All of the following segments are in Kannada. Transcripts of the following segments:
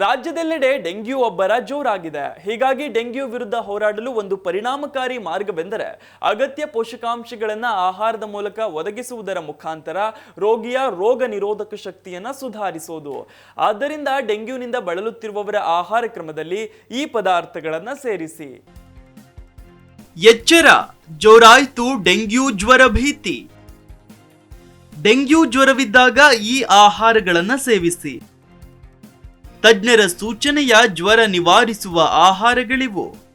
ರಾಜ್ಯದೆಲ್ಲೆಡೆ ಡೆಂಗ್ಯೂ ಒಬ್ಬರ ಜೋರಾಗಿದೆ. ಹೀಗಾಗಿ ಡೆಂಗ್ಯೂ ವಿರುದ್ಧ ಹೋರಾಡಲು ಒಂದು ಪರಿಣಾಮಕಾರಿ ಮಾರ್ಗವೆಂದರೆ ಅಗತ್ಯ ಪೋಷಕಾಂಶಗಳನ್ನು ಆಹಾರದ ಮೂಲಕ ಒದಗಿಸುವುದರ ಮುಖಾಂತರ ರೋಗಿಯ ರೋಗ ನಿರೋಧಕ ಶಕ್ತಿಯನ್ನ ಸುಧಾರಿಸೋದು. ಆದ್ದರಿಂದ ಡೆಂಗ್ಯೂನಿಂದ ಬಳಲುತ್ತಿರುವವರ ಆಹಾರ ಕ್ರಮದಲ್ಲಿ ಈ ಪದಾರ್ಥಗಳನ್ನ ಸೇರಿಸಿ. ಎಚ್ಚರ, ಜೋರಾಯ್ತು ಡೆಂಗ್ಯೂ ಜ್ವರ ಭೀತಿ. ಡೆಂಗ್ಯೂ ಜ್ವರವಿದ್ದಾಗ ಈ ಆಹಾರಗಳನ್ನ ಸೇವಿಸಿ. ತಜ್ಞರ ಸೂಚನೆಯ ಜ್ವರ ನಿವಾರಿಸುವ ಆಹಾರಗಳಿವು.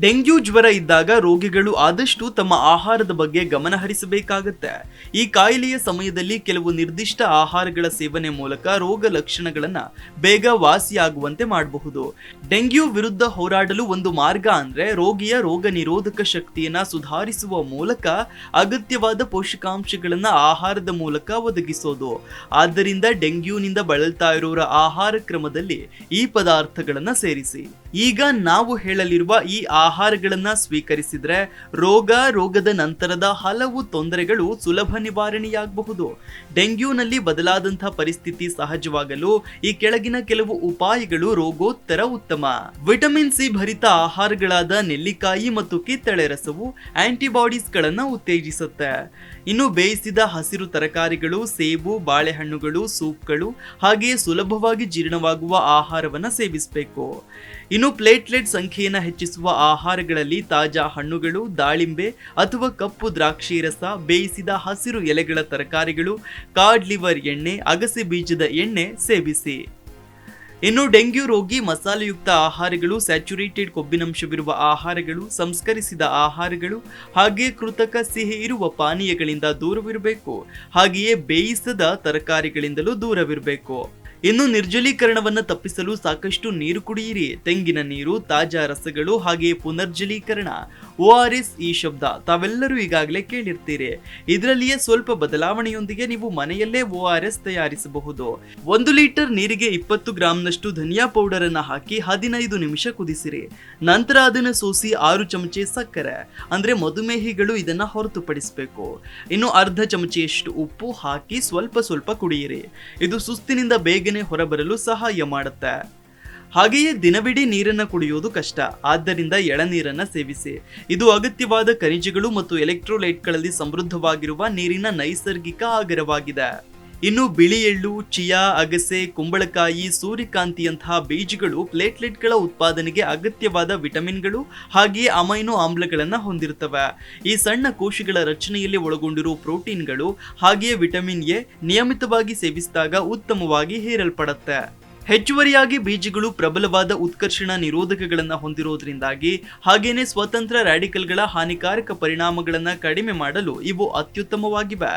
ಡೆಂಗ್ಯೂ ಜ್ವರ ಇದ್ದಾಗ ರೋಗಿಗಳು ಆದಷ್ಟು ತಮ್ಮ ಆಹಾರದ ಬಗ್ಗೆ ಗಮನ ಹರಿಸಬೇಕಾಗತ್ತೆ. ಈ ಕಾಯಿಲೆಯ ಸಮಯದಲ್ಲಿ ಕೆಲವು ನಿರ್ದಿಷ್ಟ ಆಹಾರಗಳ ಸೇವನೆ ಮೂಲಕ ರೋಗ ಲಕ್ಷಣಗಳನ್ನು ಬೇಗ ವಾಸಿಯಾಗುವಂತೆ ಮಾಡಬಹುದು. ಡೆಂಗ್ಯೂ ವಿರುದ್ಧ ಹೋರಾಡಲು ಒಂದು ಮಾರ್ಗ ಅಂದ್ರೆ ರೋಗಿಯ ರೋಗ ನಿರೋಧಕ ಶಕ್ತಿಯನ್ನ ಸುಧಾರಿಸುವ ಮೂಲಕ ಅಗತ್ಯವಾದ ಪೋಷಕಾಂಶಗಳನ್ನ ಆಹಾರದ ಮೂಲಕ ಒದಗಿಸೋದು. ಆದ್ದರಿಂದ ಡೆಂಗ್ಯೂನಿಂದ ಬಳಲ್ತಾ ಇರೋರ ಆಹಾರ ಕ್ರಮದಲ್ಲಿ ಈ ಪದಾರ್ಥಗಳನ್ನ ಸೇರಿಸಿ. ಈಗ ನಾವು ಹೇಳಲಿರುವ ಈ ಆಹಾರಗಳನ್ನ ಸ್ವೀಕರಿಸಿದ್ರೆ ರೋಗ, ರೋಗದ ನಂತರದ ಹಲವು ತೊಂದರೆಗಳು ಸುಲಭ ನಿವಾರಣೆಯಾಗಬಹುದು. ಡೆಂಗ್ಯೂನಲ್ಲಿ ಬದಲಾದಂತಹ ಪರಿಸ್ಥಿತಿ ಸಹಜವಾಗಲು ಈ ಕೆಳಗಿನ ಕೆಲವು ಉಪಾಯಗಳು ರೋಗೋತ್ತರ ಉತ್ತಮ. ವಿಟಮಿನ್ ಸಿ ಭರಿತ ಆಹಾರಗಳಾದ ನೆಲ್ಲಿಕಾಯಿ ಮತ್ತು ಕಿತ್ತಳೆ ರಸವು ಆಂಟಿಬಾಡೀಸ್ಗಳನ್ನ ಉತ್ತೇಜಿಸುತ್ತೆ. ಇನ್ನು ಬೇಯಿಸಿದ ಹಸಿರು ತರಕಾರಿಗಳು, ಸೇಬು, ಬಾಳೆಹಣ್ಣುಗಳು, ಸೂಪ್ಗಳು ಹಾಗೆಯೇ ಸುಲಭವಾಗಿ ಜೀರ್ಣವಾಗುವ ಆಹಾರವನ್ನು ಸೇವಿಸಬೇಕು. ಇನ್ನು ಪ್ಲೇಟ್ಲೆಟ್ ಸಂಖ್ಯೆಯನ್ನು ಹೆಚ್ಚಿಸುವ ಆಹಾರಗಳಲ್ಲಿ ತಾಜಾ ಹಣ್ಣುಗಳು, ದಾಳಿಂಬೆ ಅಥವಾ ಕಪ್ಪು ದ್ರಾಕ್ಷಿ ರಸ, ಬೇಯಿಸಿದ ಹಸಿರು ಎಲೆಗಳ ತರಕಾರಿಗಳು, ಕಾಡ್ ಲಿವರ್ ಎಣ್ಣೆ, ಅಗಸೆ ಬೀಜದ ಎಣ್ಣೆ ಸೇವಿಸಿ. ಇನ್ನು ಡೆಂಗ್ಯೂ ರೋಗಿ, ಮಸಾಲೆಯುಕ್ತ ಆಹಾರಗಳು, ಸ್ಯಾಚುರೇಟೆಡ್ ಕೊಬ್ಬಿನಂಶವಿರುವ ಆಹಾರಗಳು, ಸಂಸ್ಕರಿಸಿದ ಆಹಾರಗಳು ಹಾಗೆಯೇ ಕೃತಕ ಸಿಹಿ ಇರುವ ಪಾನೀಯಗಳಿಂದ ದೂರವಿರಬೇಕು. ಹಾಗೆಯೇ ಬೇಯಿಸದ ತರಕಾರಿಗಳಿಂದಲೂ ದೂರವಿರಬೇಕು. ಇನ್ನು ನಿರ್ಜಲೀಕರಣವನ್ನು ತಪ್ಪಿಸಲು ಸಾಕಷ್ಟು ನೀರು ಕುಡಿಯಿರಿ. ತೆಂಗಿನ ನೀರು ತಾಜಾ ರಸಗಳು ಹಾಗೆಯೇ ಪುನರ್ಜಲೀಕರಣ. ಓ ಆರ್ ಎಸ್ ಈ ಶಬ್ದ. ತಾವೆಲ್ಲರೂ ಈಗಾಗಲೇ ಕೇಳಿರ್ತೀರಿ. ಇದರಲ್ಲಿಯೇ ಸ್ವಲ್ಪ ಬದಲಾವಣೆಯೊಂದಿಗೆ ನೀವು ಮನೆಯಲ್ಲೇ ಓ ಆರ್ ಎಸ್ ತಯಾರಿಸಬಹುದು. ಒಂದು ಲೀಟರ್ ನೀರಿಗೆ ಇಪ್ಪತ್ತು ಗ್ರಾಂನಷ್ಟು ಧನಿಯಾ ಪೌಡರ್ ಅನ್ನ ಹಾಕಿ ಹದಿನೈದು ನಿಮಿಷ ಕುದಿಸಿರಿ. ನಂತರ ಅದನ್ನು ಸೋಸಿ ಆರು ಚಮಚೆ ಸಕ್ಕರೆ, ಅಂದ್ರೆ ಮಧುಮೇಹಿಗಳು ಇದನ್ನ ಹೊರತುಪಡಿಸಬೇಕು. ಇನ್ನು ಅರ್ಧ ಚಮಚೆಯಷ್ಟು ಉಪ್ಪು ಹಾಕಿ ಸ್ವಲ್ಪ ಸ್ವಲ್ಪ ಕುಡಿಯಿರಿ. ಇದು ಸುಸ್ತಿನಿಂದ ಬೇಗನೆ ಹೊರಬರಲು ಸಹಾಯ ಮಾಡುತ್ತೆ. ಹಾಗೆಯೇ ದಿನವಿಡೀ ನೀರನ್ನು ಕುಡಿಯೋದು ಕಷ್ಟ. ಆದ್ದರಿಂದ ಎಳನೀರನ್ನು ಸೇವಿಸಿ. ಇದು ಅಗತ್ಯವಾದ ಖನಿಜಗಳು ಮತ್ತು ಎಲೆಕ್ಟ್ರೋಲೈಟ್ಗಳಲ್ಲಿ ಸಮೃದ್ಧವಾಗಿರುವ ನೀರಿನ ನೈಸರ್ಗಿಕ ಆಗರವಾಗಿದೆ ಇನ್ನು ಬಿಳಿ ಎಳ್ಳು, ಚಿಯಾ, ಅಗಸೆ, ಕುಂಬಳಕಾಯಿ, ಸೂರ್ಯಕಾಂತಿಯಂತಹ ಬೀಜಗಳು ಪ್ಲೇಟ್ಲೆಟ್ಗಳ ಉತ್ಪಾದನೆಗೆ ಅಗತ್ಯವಾದ ವಿಟಮಿನ್ಗಳು ಹಾಗೆಯೇ ಅಮೈನೋ ಆಮ್ಲಗಳನ್ನು ಹೊಂದಿರುತ್ತವೆ. ಈ ಸಣ್ಣ ಕೋಶಗಳ ರಚನೆಯಲ್ಲಿ ಒಳಗೊಂಡಿರುವ ಪ್ರೋಟೀನ್ಗಳು ಹಾಗೆಯೇ ವಿಟಮಿನ್ ಎ ನಿಯಮಿತವಾಗಿ ಸೇವಿಸಿದಾಗ ಉತ್ತಮವಾಗಿ ಹೀರಲ್ಪಡುತ್ತೆ. ಹೆಚ್ಚುವರಿಯಾಗಿ ಬೀಜಗಳು ಪ್ರಬಲವಾದ ಉತ್ಕರ್ಷಣ ನಿರೋಧಕಗಳನ್ನು ಹೊಂದಿರೋದ್ರಿಂದಾಗಿ ಹಾಗೇನೆ ಸ್ವತಂತ್ರ ರ್ಯಾಡಿಕಲ್ಗಳ ಹಾನಿಕಾರಕ ಪರಿಣಾಮಗಳನ್ನು ಕಡಿಮೆ ಮಾಡಲು ಇವು ಅತ್ಯುತ್ತಮವಾಗಿವೆ.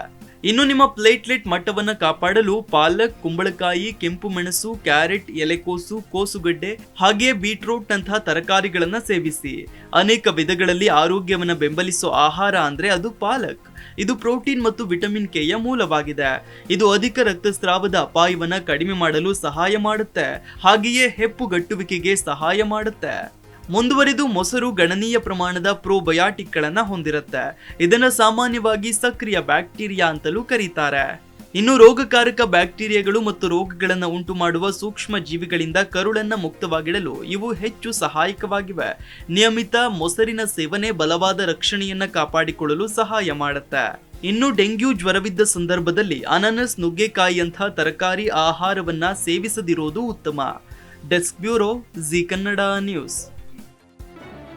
ಇನ್ನು ನಿಮ್ಮ ಪ್ಲೇಟ್ಲೆಟ್ ಮಟ್ಟವನ್ನು ಕಾಪಾಡಲು ಪಾಲಕ್, ಕುಂಬಳಕಾಯಿ, ಕೆಂಪು ಮೆಣಸು, ಕ್ಯಾರೆಟ್, ಎಲೆಕೋಸು, ಕೋಸುಗಡ್ಡೆ ಹಾಗೆಯೇ ಬೀಟ್ರೂಟ್ ನಂತಹ ತರಕಾರಿಗಳನ್ನು ಸೇವಿಸಿ. ಅನೇಕ ವಿಧಗಳಲ್ಲಿ ಆರೋಗ್ಯವನ್ನು ಬೆಂಬಲಿಸೋ ಆಹಾರ ಅಂದ್ರೆ ಅದು ಪಾಲಕ್. ಇದು ಪ್ರೋಟೀನ್ ಮತ್ತು ವಿಟಮಿನ್ ಕೆಯ ಮೂಲವಾಗಿದೆ. ಇದು ಅಧಿಕ ರಕ್ತಸ್ರಾವದ ಅಪಾಯವನ್ನು ಕಡಿಮೆ ಮಾಡಲು ಸಹಾಯ ಮಾಡುತ್ತೆ. ಹಾಗೆಯೇ ಹೆಪ್ಪುಗಟ್ಟುವಿಕೆಗೆ ಸಹಾಯ ಮಾಡುತ್ತೆ. ಮುಂದುವರಿದು ಮೊಸರು ಗಣನೀಯ ಪ್ರಮಾಣದ ಪ್ರೋಬಯಾಟಿಕ್ಗಳನ್ನು ಹೊಂದಿರುತ್ತೆ. ಇದನ್ನು ಸಾಮಾನ್ಯವಾಗಿ ಸಕ್ರಿಯ ಬ್ಯಾಕ್ಟೀರಿಯಾ ಅಂತಲೂ ಕರೀತಾರೆ. ಇನ್ನು ರೋಗಕಾರಕ ಬ್ಯಾಕ್ಟೀರಿಯಾಗಳು ಮತ್ತು ರೋಗಗಳನ್ನು ಉಂಟು ಮಾಡುವ ಸೂಕ್ಷ್ಮ ಜೀವಿಗಳಿಂದ ಕರುಳನ್ನು ಮುಕ್ತವಾಗಿಡಲು ಇವು ಹೆಚ್ಚು ಸಹಾಯಕವಾಗಿವೆ. ನಿಯಮಿತ ಮೊಸರಿನ ಸೇವನೆ ಬಲವಾದ ರಕ್ಷಣೆಯನ್ನು ಕಾಪಾಡಿಕೊಳ್ಳಲು ಸಹಾಯ ಮಾಡುತ್ತೆ. ಇನ್ನು ಡೆಂಗ್ಯೂ ಜ್ವರವಿದ್ದ ಸಂದರ್ಭದಲ್ಲಿ ಅನಾನಸ್ ನುಗ್ಗೆಕಾಯಿಯಂಥ ತರಕಾರಿ ಆಹಾರವನ್ನ ಸೇವಿಸದಿರೋದು ಉತ್ತಮ. Desk bureau, Zee Kannada news.